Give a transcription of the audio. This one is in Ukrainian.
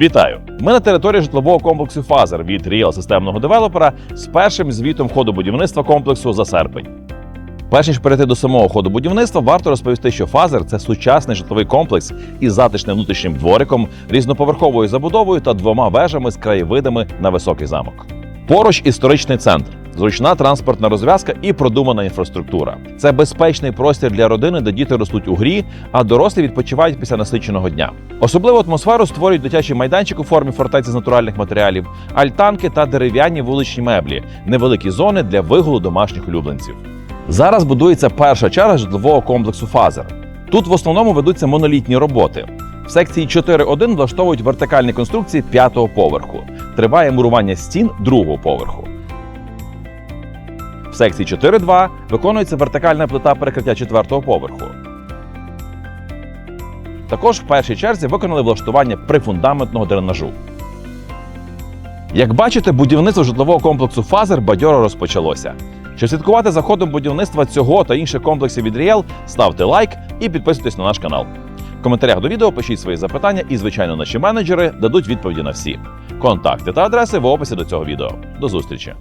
Вітаю! Ми на території житлового комплексу Фазер від Ріал системного девелопера з першим звітом ходу будівництва комплексу за серпень. Перш ніж перейти до самого ходу будівництва, варто розповісти, що Фазер це сучасний житловий комплекс із затишним внутрішнім двориком, різноповерховою забудовою та двома вежами з краєвидами на високий замок. Поруч історичний центр, зручна транспортна розв'язка і продумана інфраструктура. Це безпечний простір для родини, де діти ростуть у грі, а дорослі відпочивають після насиченого дня. Особливу атмосферу створюють дитячий майданчик у формі фортеці з натуральних матеріалів, альтанки та дерев'яні вуличні меблі, невеликі зони для вигулу домашніх улюбленців. Зараз будується перша черга житлового комплексу Фазер. Тут в основному ведуться монолітні роботи. В секції 4.1 влаштовують вертикальні конструкції п'ятого поверху. Триває мурування стін другого поверху. Секції 4.2 виконується вертикальна плита перекриття четвертого поверху. Також в першій черзі виконали влаштування прифундаментного дренажу. Як бачите, будівництво житлового комплексу Фазер бадьоро розпочалося. Щоб слідкувати за ходом будівництва цього та інших комплексів від Ріел, ставте лайк і підписуйтесь на наш канал. В коментарях до відео пишіть свої запитання, і, звичайно, наші менеджери дадуть відповіді на всі. Контакти та адреси в описі до цього відео. До зустрічі!